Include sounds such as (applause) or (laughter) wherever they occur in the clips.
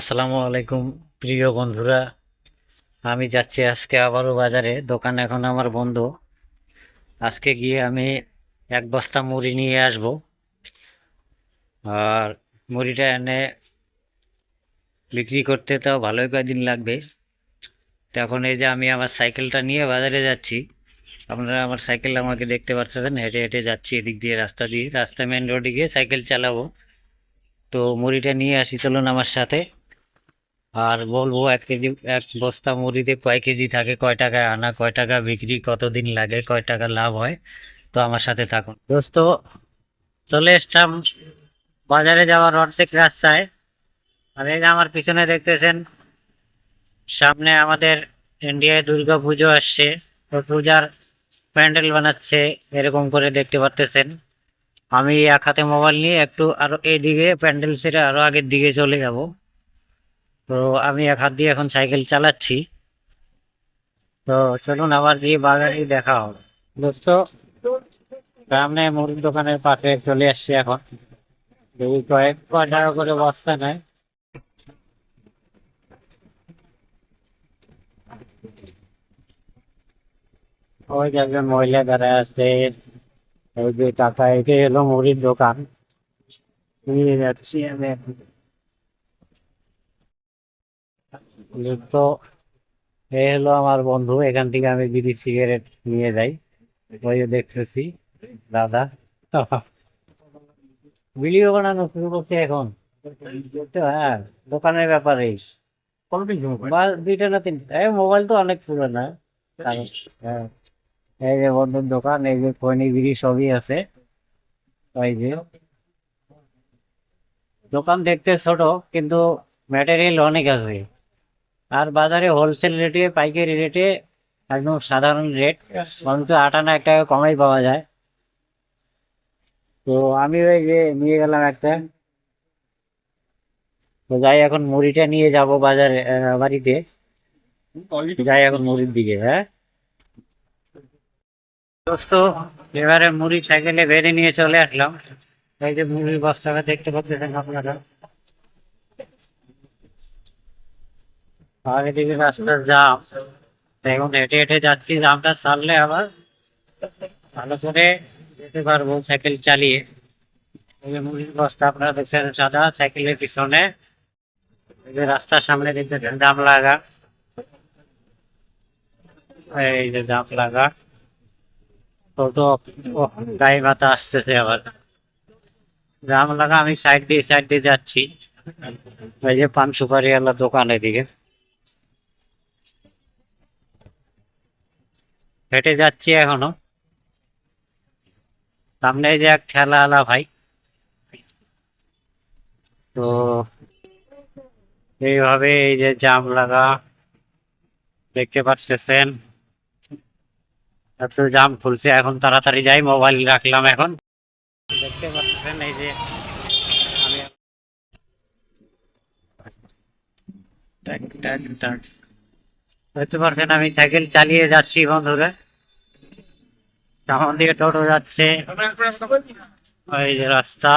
আসসালামু আলাইকুম, প্রিয় বন্ধুরা। আমি যাচ্ছি আজকে আবারও বাজারে। দোকান এখন আমার বন্ধ। আজকে গিয়ে আমি এক বস্তা মুড়ি নিয়ে আসব। আর মুড়িটা এনে বিক্রি করতে তো ভালোই কয়েকদিন লাগবে। তো এখন এই যে আমি আমার সাইকেলটা নিয়ে বাজারে যাচ্ছি। আপনারা আমার সাইকেল আমাকে দেখতে পাচ্ছেন, হেঁটে হেঁটে যাচ্ছি এদিক দিয়ে, রাস্তা দিয়ে। রাস্তা মেন রোডে গিয়ে সাইকেল চালাবো। তো মুড়িটা নিয়ে আসি, চলুন আমার সাথে। আর বলব এক কেজি, এক বস্তা মুড়িতে কয় কেজি থাকে, কয় টাকায় আনা, কয় টাকা বিক্রি, কতদিন লাগে, কয় টাকা লাভ হয়, তো আমার সাথে থাকুন। দোস্ত, চলে এসলাম বাজারে যাওয়ার অর্ধেক রাস্তায়। আর এই যে আমার পিছনে দেখতেছেন, সামনে আমাদের ইন্ডিয়ায় দুর্গা পুজো আসছে। তো পূজার প্যান্ডেল বানাচ্ছে, এরকম করে দেখতে পারতেছেন। আমি এক হাতে মোবাইল নিয়ে একটু আরও এইদিকে প্যান্ডেল সেরে আরও আগের দিকে চলে যাব। তো আমি এক হাত দিয়ে এখন সাইকেল চালাচ্ছি। তো চলুন আবার দিয়ে বাগানে দেখা হবে। দোস্ত, সামনে মুড়ির দোকানের পাশে চলে আসছি এখন। দেখি কয়েক কয় টাকা করে বস্তা নেয় ওই যে একজন মহিলা দাঁড়ায় আছে। ওই যে টাকা এটা এলো মুড়ির দোকান। নিয়ে যাচ্ছি আমি। তো এই হলো আমার বন্ধু এখান থেকে আমি বিড়ি সিগারেট নিয়ে যাই। ওই দেখতেছি দাদা। ভিডিও বানানো শুরু করছে এখন। হ্যাঁ দোকানের ব্যাপারে। দুইটা না তিনটা। এই মোবাইল তো অনেক পুরোনো। হ্যাঁ। এই যে বন্ধুর দোকান এই যে খৈনি বিড়ি সবই আছে। ওই যে। দোকান দেখতে ছোট কিন্তু ম্যাটেরিয়াল অনেক আছে। আর বাজারে হোলসেল রেটে পাইকারি রেটে একদম সাধারণ রেট অন্তত আট আনা এক টাকা কমাই পাওয়া যায়। তো আমি ওই যে নিয়ে গেলাম একটা। তো যাই এখন মুড়িটা নিয়ে যাব বাজারে বাড়িতে। যাই এখন মুড়ির দিকে হ্যাঁ। দোস্ত, এবারে মুড়ি সাইকেলে বেড়ে নিয়ে চলে আসলাম। এই যে মুড়ির বস্তাটা দেখতে পাচ্ছেন আপনারা। আর এদিকে রাস্তার জাম। এখন হেঁটে হেঁটে যাচ্ছি, জামটা ছাড়লে আবার ভালো করে যেতে পারব সাইকেল চালিয়ে। মুড়ির বস্তা, আপনারা দেখছেন, সাদা সাইকেলের পিছনে। রাস্তার সামনে দেখতেছেন জাম লাগা। এই যে জাম লাগা। টোটো গায়ে মাথা আসতেছে আবার। জাম লাগা, আমি সাইড দিয়ে সাইড দিয়ে যাচ্ছি। এই যে পান সুপারি আলা দোকান এদিকে। হেঁটে যাচ্ছি এখনও। সামনে যে এক ঠেলা আলা ভাই। তো এইভাবে এই যে জাম লাগা দেখতে পাচ্ছেন। এত জাম খুলছে এখন তাড়াতাড়ি যাই, মোবাইল রাখলাম এখন। দেখতে পাচ্ছেন এই যে আমি। দেখতে পারছেন, আমি সাইকেল চালিয়ে যাচ্ছি বন্ধুরা। সামন দিকে টোটো যাচ্ছে। ওই যে রাস্তা।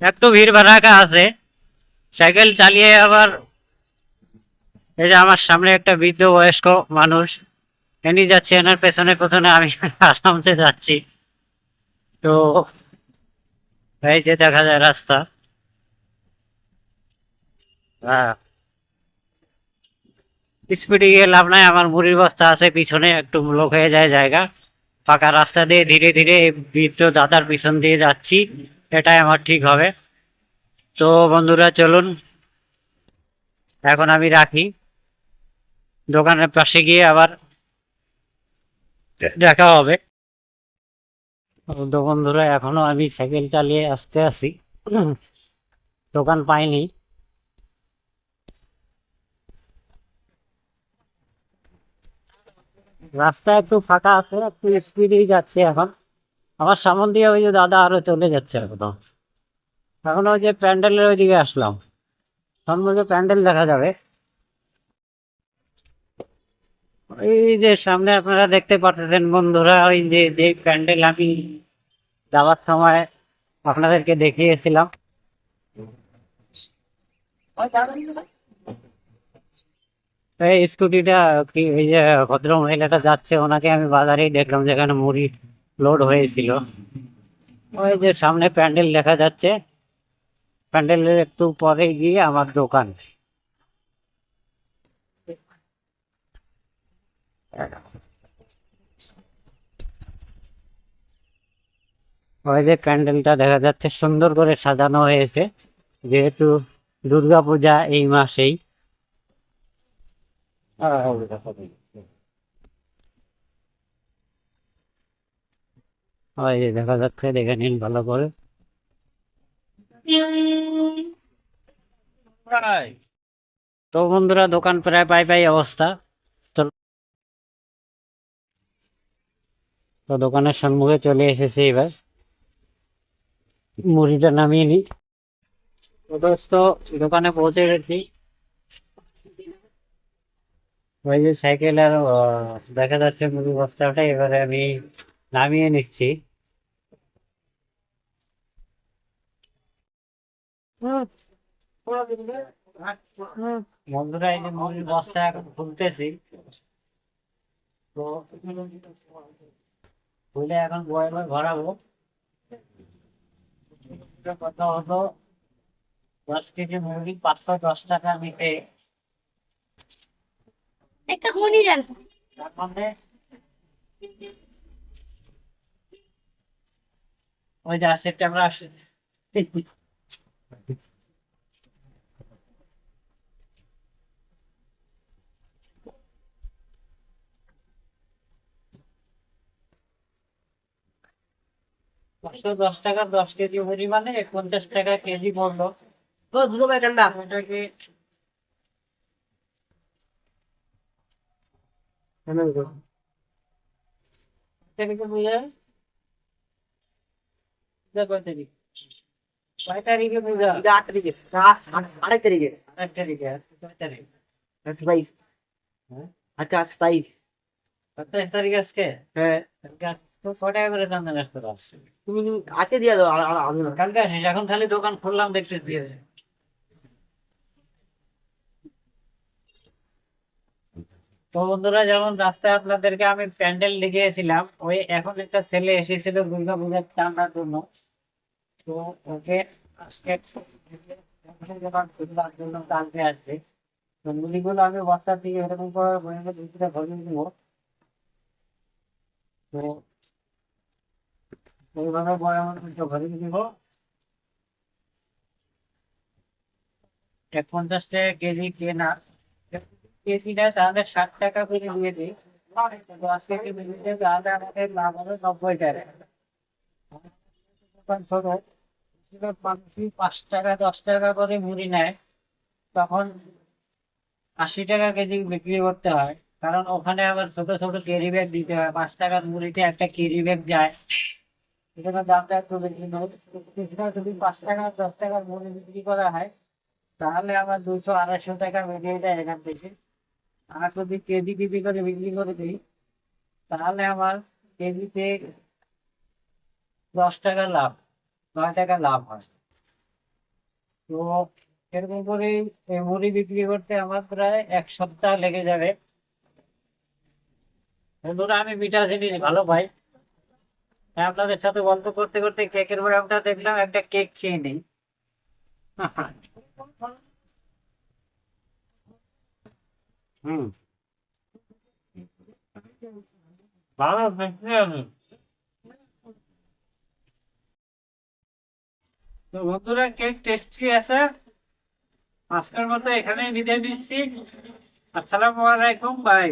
একটু ভিড় ভাড়াকা আছে। সাইকেল চালিয়ে আবার এই যে আমার সামনে একটা বৃদ্ধ বয়স্ক মানুষ। এনি যাচ্ছে, এনার পেছনে পেছনে আমি আসামতে যাচ্ছি। তো এই যে দেখা যায় রাস্তা। হ্যাঁ। স্পিডে গিয়ে লাভ নাই, আমার মুড়ির বস্তা আছে, পিছনে একটু লোক হয়ে যায় জায়গা। পাকা রাস্তা দিয়ে ধীরে ধীরে বৃদ্ধ দাদার পিছন দিয়ে যাচ্ছি, এটাই আমার ঠিক হবে। তো বন্ধুরা, চলুন। এখন আমি রাখি। দোকানের পাশে গিয়ে আবার দেখা হবে। বন্ধুরা, এখনও আমি সাইকেল চালিয়ে আসতে আসি। দোকান পাইনি। রাস্তা একটু ফাঁকা আছে, একটু স্পিডেই যাচ্ছে এখন। আমার সামন দিয়ে ওই যে দাদা আরও চলে যাচ্ছে একদম। এখন ওই যে প্যান্ডেলের ওইদিকে আসলাম। সামনে যে প্যান্ডেল দেখা যাবে। এই যে সামনে আপনারা দেখতে পাচ্ছেন বন্ধুরা, ওই যে যে প্যান্ডেল আমি যাওয়ার সময় আপনাদেরকে দেখিয়েছিলাম। এই স্কুটিটা কি, এই যে ভদ্র মহিলাটা যাচ্ছে, ওনাকে আমি বাজারেই দেখলাম যেখানে মুড়ি লোড হয়েছিল। ওই যে সামনে প্যান্ডেল দেখা যাচ্ছে। প্যান্ডেলের একটু পরে গিয়ে আমার দোকান। ওই যে প্যান্ডেলটা দেখা যাচ্ছে, সুন্দর করে সাজানো হয়েছে। যেহেতু দুর্গা পূজা এই মাসেই। ওই যে দেখা যাচ্ছে, দেখে নিন ভালো করে। তো বন্ধুরা, দোকান প্রায় পাই পাই অবস্থা। তো দোকানের সম্মুখে চলে এসেছে এবার। মুড়িটা নামিয়ে নি দোকানে পৌঁছে গেছি। ওই যে সাইকেল আর দেখা যাচ্ছে মুড়ি বস্তাটা এবারে আমি নামিয়ে নিচ্ছি। বন্ধুরা, এই যে মুড়ির বস্তা এখন খুলতেছি। তো, খুলে এখন বয়ামে ভরাবো। কত হতো দশ কেজি মুরগি পাঁচশো দশ টাকা নিতে একটা ওই যে আসছে ক্যামেরা আসছে। দশ টাকা দশ কেজি পরিমাণে পঞ্চাশ টাকা কেজি ও দুটো চান্দা ওটাকে তারিখে বুঝে কয় তারিখ কয় তারিখে পূজা আট তারিখে আড়াই তারিখে আট তারিখে আজকে কয় তারিখ সাতাইশ হ্যাঁ? আজকে সাতাইশ সাতাইশ তারিখ আজকে হ্যাঁ কালকে আজ- তো কয় টাকা করে চন্দন আসতে পারছে তুমি আজকে দিয়ে দাও আর- আর- আমি না। কালকে আসিস এখন খালি দোকান খুললাম দেখতে দিয়ে তো বন্ধুরা, যেমন রাস্তায় আপনাদেরকে আমি প্যান্ডেল দেখিয়েছিলাম, ওই এখন একটা ছেলে এসেছিল দুর্গা পূজার চান্দার জন্য। তো ওকে দিব তো ভরিয়ে এক পঞ্চাশ টাকা কেজি কেনা। কেজিটা তাহলে ষাট টাকা করে দশ কেজি তাহলে লাভ হবে নব্বই টাকা। পাঁচ টাকা, দশ টাকা করে মুড়ি নেয়, তখন আশি টাকা কেজি বিক্রি করতে হয়। কারণ ওখানে আবার ছোট ছোট ক্যারি ব্যাগ দিতে হয়, পাঁচ টাকার মুড়িতে একটা ক্যারি ব্যাগ যায়। সেখানে দামটা একটু বেশি কিছুটা যদি পাঁচ টাকা, দশ টাকার মুড়ি বিক্রি করা হয়, তাহলে আমার দুশো আড়াইশো টাকা বেরিয়ে যায় এখান থেকে। আর যদি কেজি কেজি করে বিক্রি করে দিই, তাহলে আমার কেজিতে দশ টাকা লাভ, নয় টাকা লাভ হয়। তো এরকম করে এই মুড়ি বিক্রি করতে আমার প্রায় এক সপ্তাহ লেগে যাবে। বন্ধুরা, আমি মিঠা জিনিস ভালো পাই। আপনাদের সাথে গল্প করতে করতে কেকের ব্যায়ামটা দেখলাম, একটা কেক খেয়ে নিই। (laughs) তো বন্ধুরা কেক টেস্টি আছে। আজকের মতো এখানেই বিদায় নিচ্ছি। আসসালামু আলাইকুম বাই